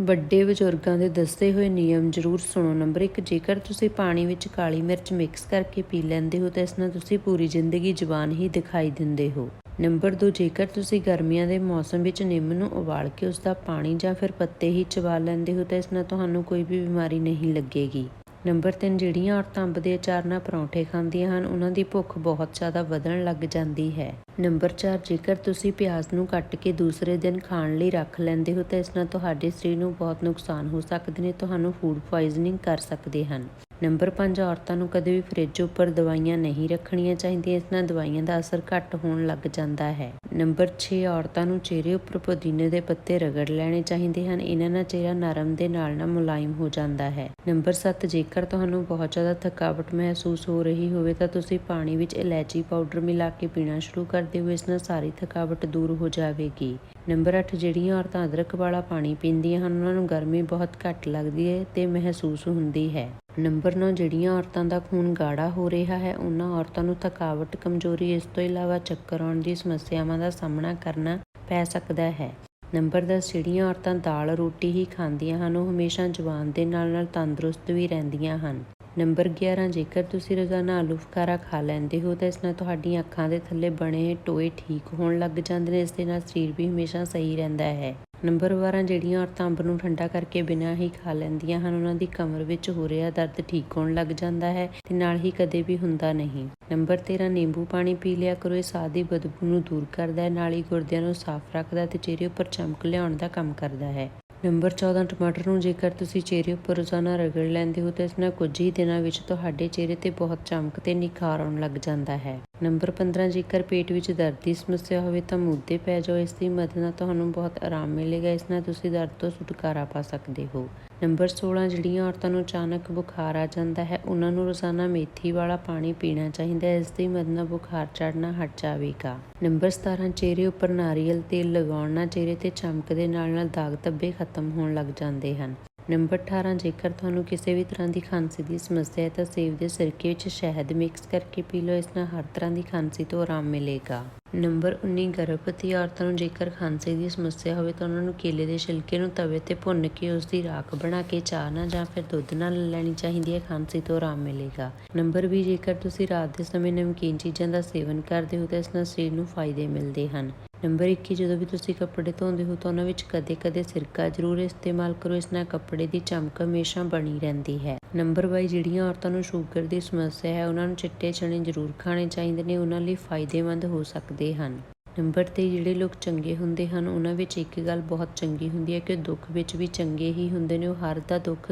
ਵੱਡੇ ਬਜ਼ੁਰਗਾਂ ਦੇ ਦੱਸੇ ਹੋਏ ਨਿਯਮ ਜ਼ਰੂਰ ਸੁਣੋ। ਨੰਬਰ 1 ਜੇਕਰ ਤੁਸੀਂ ਪਾਣੀ ਵਿੱਚ ਕਾਲੀ ਮਿਰਚ ਮਿਕਸ ਕਰਕੇ ਪੀ ਲੈਂਦੇ ਹੋ ਤਾਂ ਇਸ ਨਾਲ ਤੁਸੀਂ ਪੂਰੀ ਜ਼ਿੰਦਗੀ ਜਵਾਨ ਹੀ ਦਿਖਾਈ ਦਿੰਦੇ ਹੋ। ਨੰਬਰ 2 ਜੇਕਰ ਤੁਸੀਂ ਗਰਮੀਆਂ ਦੇ ਮੌਸਮ ਵਿੱਚ ਨਿੰਮ ਨੂੰ ਉਬਾਲ ਕੇ ਉਸ ਦਾ ਪਾਣੀ ਜਾਂ ਫਿਰ ਪੱਤੇ ਹੀ ਚਬਾ ਲੈਂਦੇ ਹੋ ਤਾਂ ਇਸ ਨਾਲ ਤੁਹਾਨੂੰ ਕੋਈ ਵੀ ਬਿਮਾਰੀ ਨਹੀਂ ਲੱਗੇਗੀ। ਨੰਬਰ 3 ਜਿਹੜੀਆਂ ਔਰਤਾਂ ਅੰਬ ਦੇ ਅਚਾਰ ਨਾਲ ਪਰੌਂਠੇ ਖਾਂਦੀਆਂ ਹਨ, ਉਹਨਾਂ ਦੀ ਭੁੱਖ ਬਹੁਤ ਜ਼ਿਆਦਾ ਵਧਣ ਲੱਗ ਜਾਂਦੀ ਹੈ। ਨੰਬਰ 4 ਜੇਕਰ ਤੁਸੀਂ ਪਿਆਜ਼ ਨੂੰ ਕੱਟ ਕੇ ਦੂਸਰੇ ਦਿਨ ਖਾਣ ਲਈ ਰੱਖ ਲੈਂਦੇ ਹੋ, ਤਾਂ ਇਸ ਨਾਲ ਤੁਹਾਡੇ ਸਰੀਰ ਨੂੰ ਬਹੁਤ ਨੁਕਸਾਨ ਹੋ ਸਕਦੇ ਨੇ, ਤੁਹਾਨੂੰ ਫੂਡ ਪੋਇਜ਼ਨਿੰਗ ਕਰ ਸਕਦੇ ਹਨ। ਨੰਬਰ 5 ਔਰਤਾਂ ਨੂੰ ਕਦੇ ਵੀ ਫ੍ਰਿਜ ਉੱਪਰ ਦਵਾਈਆਂ ਨਹੀਂ ਰੱਖਣੀਆਂ ਚਾਹੀਦੀਆਂ, ਇਸ ਨਾਲ ਦਵਾਈਆਂ ਦਾ ਅਸਰ ਘੱਟ ਹੋਣ ਲੱਗ ਜਾਂਦਾ ਹੈ। ਨੰਬਰ 6 ਔਰਤਾਂ ਨੂੰ ਚਿਹਰੇ ਉੱਪਰ ਪੁਦੀਨੇ ਦੇ ਪੱਤੇ ਰਗੜ ਲੈਣੇ ਚਾਹੀਦੇ ਹਨ। ਇਹਨਾਂ ਨਾਲ ਚਿਹਰਾ ਨਰਮ ਦੇ ਨਾਲ ਨਾਲ ਮੁਲਾਇਮ ਹੋ ਜਾਂਦਾ ਹੈ। ਨੰਬਰ 7 ਜੇਕਰ ਤੁਹਾਨੂੰ ਬਹੁਤ ਜ਼ਿਆਦਾ ਥਕਾਵਟ ਮਹਿਸੂਸ ਹੋ ਰਹੀ ਹੋਵੇ ਤਾਂ ਤੁਸੀਂ ਪਾਣੀ ਵਿੱਚ ਇਲਾਇਚੀ ਪਾਊਡਰ ਮਿਲਾ ਕੇ ਪੀਣਾ ਸ਼ੁਰੂ ਕਰ ਦਿਓ। ਇਸ ਨਾਲ ਸਾਰੀ ਥਕਾਵਟ ਦੂਰ ਹੋ ਜਾਵੇਗੀ। ਨੰਬਰ 8 ਜਿਹੜੀਆਂ ਔਰਤਾਂ ਅਦਰਕ ਵਾਲਾ ਪਾਣੀ ਪੀਂਦੀਆਂ ਹਨ, ਉਹਨਾਂ ਨੂੰ ਗਰਮੀ ਬਹੁਤ ਘੱਟ ਲੱਗਦੀ ਹੈ ਤੇ ਮਹਿਸੂਸ ਹੁੰਦੀ ਹੈ। ਨੰਬਰ 9 ਜਿਹੜੀਆਂ ਔਰਤਾਂ ਦਾ ਖੂਨ ਗਾੜਾ ਹੋ ਰਿਹਾ ਹੈ, ਉਹਨਾਂ ਔਰਤਾਂ ਨੂੰ ਥਕਾਵਟ, ਕਮਜ਼ੋਰੀ, ਇਸ ਤੋਂ ਇਲਾਵਾ ਚੱਕਰ ਆਉਣ ਦੀ ਸਮੱਸਿਆਵਾਂ ਦਾ ਸਾਹਮਣਾ ਕਰਨਾ ਪੈ ਸਕਦਾ ਹੈ। ਨੰਬਰ 10 ਜਿਹੜੀਆਂ ਔਰਤਾਂ ਦਾਲ, ਰੋਟੀ ਹੀ ਖਾਂਦੀਆਂ ਹਨ, ਉਹ ਹਮੇਸ਼ਾ ਜਵਾਨ ਦੇ ਨਾਲ ਨਾਲ ਤੰਦਰੁਸਤ ਵੀ ਰਹਿੰਦੀਆਂ ਹਨ। ਨੰਬਰ 11 ਜੇਕਰ ਤੁਸੀਂ ਰੋਜ਼ਾਨਾ ਆਲੂ ਫੁਕਾਰਾ ਖਾ ਲੈਂਦੇ ਹੋ, ਤਾਂ ਇਸ ਨਾਲ ਤੁਹਾਡੀਆਂ ਅੱਖਾਂ ਦੇ ਥੱਲੇ ਬਣੇ ਟੋਏ ਠੀਕ ਹੋਣ ਲੱਗ ਜਾਂਦੇ ਨੇ, ਇਸ ਦੇ ਨਾਲ ਸਰੀਰ ਵੀ ਹਮੇਸ਼ਾ ਸਹੀ ਰਹਿੰਦਾ ਹੈ। ਨੰਬਰ 12 ਜਿਹੜੀਆਂ ਔਰਤਾਂ ਅੰਬ ਨੂੰ ਠੰਡਾ ਕਰਕੇ ਬਿਨਾਂ ਹੀ ਖਾ ਲੈਂਦੀਆਂ ਹਨ, ਉਹਨਾਂ ਦੀ ਕਮਰ ਵਿੱਚ ਹੋ ਰਿਹਾ ਦਰਦ ਠੀਕ ਹੋਣ ਲੱਗ ਜਾਂਦਾ ਹੈ ਤੇ ਨਾਲ ਹੀ ਕਦੇ ਵੀ ਹੁੰਦਾ ਨਹੀਂ। ਨੰਬਰ 13 ਨਿੰਬੂ ਪਾਣੀ ਪੀ ਲਿਆ ਕਰੋ, ਇਹ ਸਾਹ ਦੀ ਬਦਬੂ ਨੂੰ ਦੂਰ ਕਰਦਾ ਹੈ, ਨਾਲ ਹੀ ਗੁਰਦਿਆਂ ਨੂੰ ਸਾਫ਼ ਰੱਖਦਾ ਤੇ ਚਿਹਰੇ ਉੱਪਰ ਚਮਕ ਲਿਆਉਣ ਦਾ ਕੰਮ ਕਰਦਾ ਹੈ। ਨੰਬਰ 14 ਟਮਾਟਰ ਨੂੰ ਜੇਕਰ ਤੁਸੀਂ ਚਿਹਰੇ ਉੱਪਰ ਰੋਜ਼ਾਨਾ ਰਗੜ ਲੈਂਦੇ ਹੋ ਤਾਂ ਇਸ ਨਾਲ ਕੁਝ ਹੀ ਦਿਨਾਂ ਵਿੱਚ ਤੁਹਾਡੇ ਚਿਹਰੇ ਤੇ ਬਹੁਤ ਚਮਕ ਤੇ ਨਿਖਾਰ ਆਉਣ ਲੱਗ ਜਾਂਦਾ ਹੈ। ਨੰਬਰ 15 ਜੇਕਰ ਪੇਟ ਵਿੱਚ ਦਰਦ ਦੀ ਸਮੱਸਿਆ ਹੋਵੇ ਤਾਂ ਮੁੱਦੇ ਪੈ ਜਾਓ, ਇਸ ਦੀ ਮਦਦ ਨਾਲ ਤੁਹਾਨੂੰ ਬਹੁਤ ਆਰਾਮ ਮਿਲੇਗਾ, ਇਸ ਨਾਲ ਤੁਸੀਂ ਦਰਦ ਤੋਂ ਛੁਟਕਾਰਾ ਪਾ ਸਕਦੇ ਹੋ। ਨੰਬਰ 16 ਜਿਹੜੀਆਂ ਔਰਤਾਂ ਨੂੰ ਅਚਾਨਕ ਬੁਖਾਰ ਆ ਜਾਂਦਾ ਹੈ, ਉਹਨਾਂ ਨੂੰ ਰੋਜ਼ਾਨਾ ਮੇਥੀ ਵਾਲਾ ਪਾਣੀ ਪੀਣਾ ਚਾਹੀਦਾ ਹੈ, ਇਸ ਦੀ ਮਦਦ ਨਾਲ ਬੁਖਾਰ ਚੜਨਾ ਹਟ ਜਾਵੇਗਾ। ਨੰਬਰ 17 ਚਿਹਰੇ ਉੱਪਰ ਨਾਰੀਅਲ ਤੇਲ ਲਗਾਉਣ ਨਾਲ ਚਿਹਰੇ ਤੇ ਚਮਕ ਦੇ ਨਾਲ ਨਾਲ ਦਾਗ ਧੱਬੇ ਖਤਮ ਹੋਣ ਲੱਗ ਜਾਂਦੇ ਹਨ। ਨੰਬਰ 18 ਜੇਕਰ ਤੁਹਾਨੂੰ ਕਿਸੇ ਵੀ ਤਰ੍ਹਾਂ ਦੀ ਖਾਂਸੀ ਦੀ ਸਮੱਸਿਆ ਹੈ ਤਾਂ ਸੇਬ ਦੇ ਸਿਰਕੇ ਵਿੱਚ ਸ਼ਹਿਦ ਮਿਕਸ ਕਰਕੇ ਪੀ ਲਓ, ਇਸ ਨਾਲ ਹਰ ਤਰ੍ਹਾਂ ਦੀ ਖਾਂਸੀ ਤੋਂ ਆਰਾਮ ਮਿਲੇਗਾ। ਨੰਬਰ 19 ਗਰਭਵਤੀ ਔਰਤਾਂ ਨੂੰ ਜੇਕਰ ਖਾਂਸੀ ਦੀ ਸਮੱਸਿਆ ਹੋਵੇ ਤਾਂ ਉਹਨਾਂ ਨੂੰ ਕੇਲੇ ਦੇ ਛਿਲਕੇ ਨੂੰ ਤਵੇ ਤੇ ਭੁੰਨ ਕੇ ਉਸ ਦੀ ਰਾਖ ਬਣਾ ਕੇ ਚਾਹ ਨਾਲ ਜਾਂ ਫਿਰ ਦੁੱਧ ਨਾਲ ਲੈਣੀ ਚਾਹੀਦੀ ਹੈ, ਖਾਂਸੀ ਤੋਂ ਆਰਾਮ ਮਿਲੇਗਾ। ਨੰਬਰ 20 ਜੇਕਰ ਤੁਸੀਂ ਰਾਤ ਦੇ ਸਮੇਂ ਨਮਕੀਨ ਚੀਜ਼ਾਂ ਦਾ ਸੇਵਨ ਕਰਦੇ ਹੋ ਤਾਂ ਇਸ ਨਾਲ ਸਰੀਰ ਨੂੰ ਫਾਇਦੇ ਮਿਲਦੇ ਹਨ। ਨੰਬਰ 21 ਜਦੋਂ ਵੀ ਤੁਸੀਂ ਕੱਪੜੇ ਧੋਂਦੇ ਹੋ ਤਾਂ ਉਹਨਾਂ ਵਿੱਚ ਕਦੇ-ਕਦੇ ਸਿਰਕਾ ਜ਼ਰੂਰ ਇਸਤੇਮਾਲ ਕਰੋ, ਇਸ ਨਾਲ ਕੱਪੜੇ ਦੀ ਚਮਕ ਹਮੇਸ਼ਾ ਬਣੀ ਰਹਿੰਦੀ ਹੈ। ਨੰਬਰ 22 ਜਿਹੜੀਆਂ ਔਰਤਾਂ ਨੂੰ ਸ਼ੂਗਰ ਦੀ ਸਮੱਸਿਆ ਹੈ, ਉਹਨਾਂ ਨੂੰ ਚਿੱਟੇ ਚਣੇ ਜ਼ਰੂਰ ਖਾਣੇ ਚਾਹੀਦੇ ਨੇ, ਉਹਨਾਂ ਲਈ ਫਾਇਦੇਮੰਦ ਹੋ ਸਕਦੇ ਹਨ। ਨੰਬਰ 'ਤੇ ਜਿਹੜੇ ਲੋਕ ਚੰਗੇ ਹੁੰਦੇ ਹਨ, ਉਹਨਾਂ ਵਿੱਚ ਇੱਕ ਗੱਲ ਬਹੁਤ ਚੰਗੀ ਹੁੰਦੀ ਹੈ ਕਿ ਦੁੱਖ ਵਿੱਚ ਵੀ ਚੰਗੇ ਹੀ ਹੁੰਦੇ ਨੇ, ਉਹ ਹਰ ਦਾ ਦੁੱਖ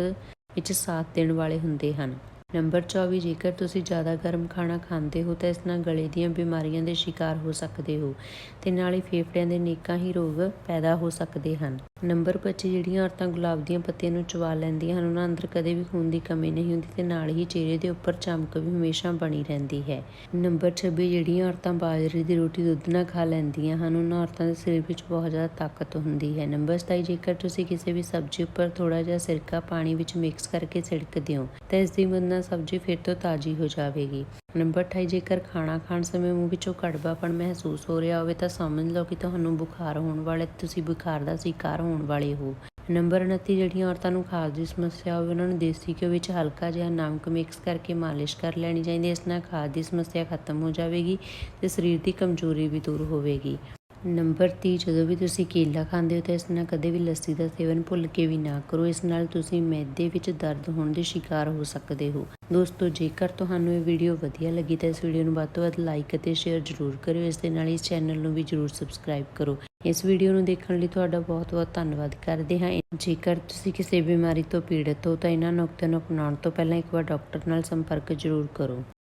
ਵਿੱਚ ਸਾਥ ਦੇਣ ਵਾਲੇ ਹੁੰਦੇ ਹਨ। ਨੰਬਰ 24 ਜੇਕਰ ਤੁਸੀਂ ਜ਼ਿਆਦਾ ਗਰਮ ਖਾਣਾ ਖਾਂਦੇ ਹੋ, ਤਾਂ ਇਸ ਨਾਲ ਗਲੇ ਦੀਆਂ ਬਿਮਾਰੀਆਂ ਦੇ ਸ਼ਿਕਾਰ ਹੋ ਸਕਦੇ ਹੋ ਤੇ ਨਾਲ ਹੀ ਫੇਫੜਿਆਂ ਦੇ ਨੇਕਾਂ ਹੀ ਰੋਗ ਪੈਦਾ ਹੋ ਸਕਦੇ ਹਨ। ਨੰਬਰ 25 ਜਿਹੜੀਆਂ ਔਰਤਾਂ ਗੁਲਾਬ ਦੀਆਂ ਪੱਤੀਆਂ ਨੂੰ ਚਬਾ ਲੈਂਦੀਆਂ ਹਨ, ਉਹਨਾਂ ਅੰਦਰ ਕਦੇ ਵੀ ਖੂਨ ਦੀ ਕਮੀ ਨਹੀਂ ਹੁੰਦੀ ਤੇ ਨਾਲ ਹੀ ਚਿਹਰੇ ਦੇ ਉੱਪਰ ਚਮਕ ਵੀ ਹਮੇਸ਼ਾ ਬਣੀ ਰਹਿੰਦੀ ਹੈ। ਨੰਬਰ 26 ਜਿਹੜੀਆਂ ਔਰਤਾਂ ਬਾਜਰੇ ਦੀ ਰੋਟੀ ਦੁੱਧ ਨਾਲ ਖਾ ਲੈਂਦੀਆਂ ਹਨ, ਉਹਨਾਂ ਔਰਤਾਂ ਦੇ ਸਰੀਰ ਵਿੱਚ ਬਹੁਤ ਜ਼ਿਆਦਾ ਤਾਕਤ ਹੁੰਦੀ ਹੈ। ਨੰਬਰ 27 ਜੇਕਰ ਤੁਸੀਂ ਕਿਸੇ ਵੀ ਸਬਜ਼ੀ ਉੱਪਰ ਥੋੜਾ ਜਿਹਾ ਸਿਰਕਾ ਪਾਣੀ ਵਿੱਚ ਮਿਕਸ ਕਰਕੇ ਛਿੜਕਦੇ ਦਿਓ, ਤਾਂ ਇਸ ਦੀ ਮਦਦ ਨਾਲ ਸਬਜ਼ੀ ਫਿਰ ਤੋਂ ਤਾਜ਼ੀ ਹੋ ਜਾਵੇਗੀ। ਨੰਬਰ 28 ਜੇਕਰ ਖਾਣਾ ਖਾਣ ਸਮੇਂ ਮੂੰਹ ਵਿੱਚੋਂ ਕੜਵਾਪਣ ਮਹਿਸੂਸ ਹੋ ਰਿਹਾ ਹੋਵੇ ਤਾਂ ਸਮਝ ਲਓ ਕਿ ਤੁਹਾਨੂੰ ਬੁਖਾਰ ਹੋਣ ਵਾਲੇ, ਤੁਸੀਂ ਬੁਖਾਰ ਦਾ ਸ਼ਿਕਾਰ ਹੋਣ ਵਾਲੇ ਹੋ। ਨੰਬਰ 29 ਜਿਹੜੀਆਂ ਔਰਤਾਂ ਨੂੰ ਖਾਸ ਦੀ ਸਮੱਸਿਆ ਹੋਵੇ, ਉਹਨਾਂ ਨੂੰ ਦੇਸੀ ਘਿਓ ਵਿੱਚ ਹਲਕਾ ਜਿਹਾ ਨਮਕ ਮਿਕਸ ਕਰਕੇ ਮਾਲਿਸ਼ ਕਰ ਲੈਣੀ ਚਾਹੀਦੀ ਹੈ। ਇਸ ਨਾਲ ਖਾਸ ਦੀ ਸਮੱਸਿਆ ਖਤਮ ਹੋ ਜਾਵੇਗੀ ਤੇ ਸਰੀਰ ਦੀ ਕਮਜ਼ੋਰੀ ਵੀ ਦੂਰ ਹੋਵੇਗੀ। ਨੰਬਰ 30 ਜਦੋਂ ਵੀ ਤੁਸੀਂ ਕੇਲਾ ਖਾਂਦੇ ਹੋ ਤਾਂ ਇਸ ਨਾਲ ਕਦੇ ਵੀ ਲੱਸੀ ਦਾ ਸੇਵਨ ਭੁੱਲ ਕੇ ਵੀ ਨਾ ਕਰੋ। ਇਸ ਨਾਲ ਤੁਸੀਂ ਮੈਦੇ ਵਿੱਚ ਦਰਦ ਹੋਣ ਦੇ ਸ਼ਿਕਾਰ ਹੋ ਸਕਦੇ ਹੋ। ਦੋਸਤੋ, ਜੇਕਰ ਤੁਹਾਨੂੰ ਇਹ ਵੀਡੀਓ ਵਧੀਆ ਲੱਗੀ ਤਾਂ ਇਸ ਵੀਡੀਓ ਨੂੰ ਵੱਧ ਤੋਂ ਵੱਧ ਲਾਈਕ ਅਤੇ ਸ਼ੇਅਰ ਜ਼ਰੂਰ ਕਰਿਓ। ਇਸ ਦੇ ਨਾਲ ਇਸ ਚੈਨਲ ਨੂੰ ਵੀ ਜ਼ਰੂਰ ਸਬਸਕ੍ਰਾਈਬ ਕਰੋ। ਇਸ ਵੀਡੀਓ ਨੂੰ ਦੇਖਣ ਲਈ ਤੁਹਾਡਾ ਬਹੁਤ-ਬਹੁਤ ਧੰਨਵਾਦ ਕਰਦੇ ਹਾਂ। ਜੇਕਰ ਤੁਸੀਂ ਕਿਸੇ ਬਿਮਾਰੀ ਤੋਂ ਪੀੜਤ ਹੋ ਤਾਂ ਇਹਨਾਂ ਨੁਕਤਿਆਂ ਨੂੰ ਅਪਣਾਉਣ ਤੋਂ ਪਹਿਲਾਂ ਇੱਕ ਵਾਰ ਡਾਕਟਰ ਨਾਲ ਸੰਪਰਕ ਜ਼ਰੂਰ ਕਰੋ।